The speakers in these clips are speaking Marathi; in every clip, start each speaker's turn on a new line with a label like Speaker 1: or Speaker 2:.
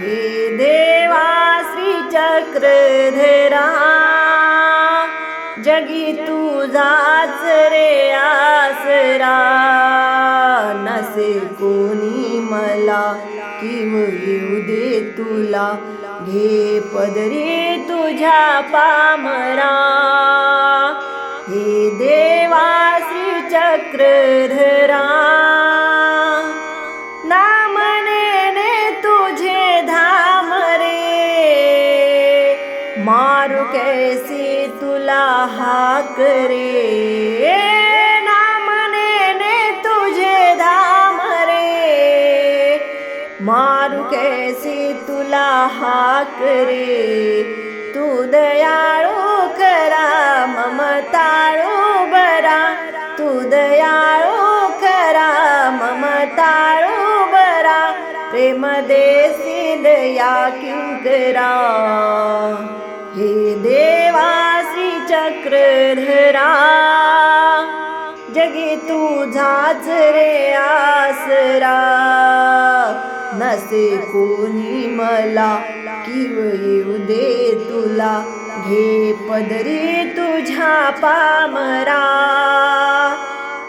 Speaker 1: हे देवा श्री चक्रधरा जगी तुझाच रे आसरा. नसे कोणी मला किव येऊ दे तुला घे पदरी तुझ्या पामरा. मारू कैसी तुला हाक रे? नामने तुझे धाम रे। मारू कैसी तुला हाक रे? तू दयाळू करा ममताळू बरा। तू दयाळू करा ममताळू बरा। प्रेम देसी दया किंकरा। तुझाच रे आसरा. नसे कोणी मला किव येऊ दे तुला. घे पदरी तुझ्या पामरा.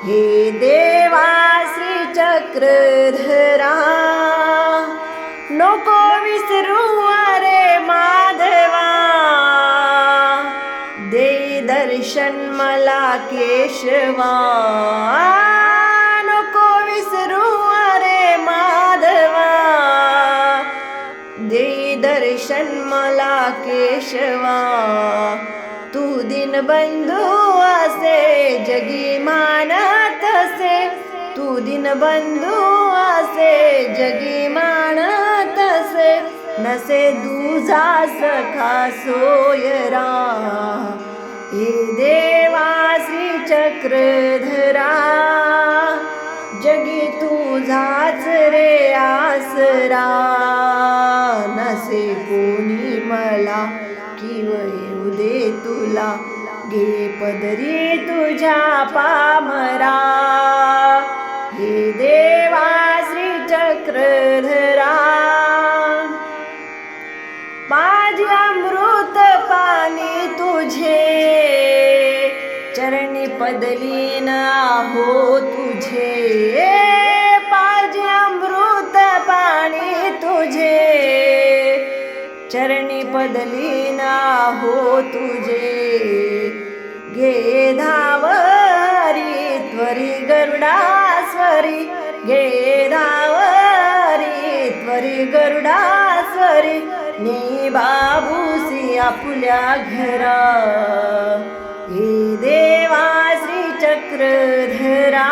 Speaker 1: हे देवा श्री चक्रधर मला केशवा नको विसरू अरे माधवा. दे दर्शन मला केशवा. तू दिन बंधू असे जगी मानत असे. तू दिन बंधू असे जगी मानत असे. नसे दुजा सखा सोयरा. हे देवा श्री चक्रधरा जगी तुझाच रे आसरा. नसे कोणी मला किव येऊ दे तुला घे पदरी तुझ्या पामरा. हे देवा चरणी पदलीन हो तुझे। पाजे अमृत पाणी तुझे। चरणी पदलीन हो तुझे। घे धावरी त्वरी गरुडास्वरी घे धावरी त्वरी गरुडास्वरी नी बाबूसी आपल्या घरा। हे देवा चक्रधरा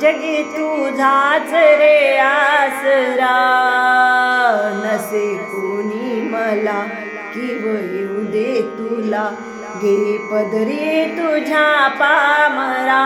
Speaker 1: जगी तुझाच रे आसरा. नसे कोणी मला किव येऊ दे तुला घे पदरी तुझ्या पामरा.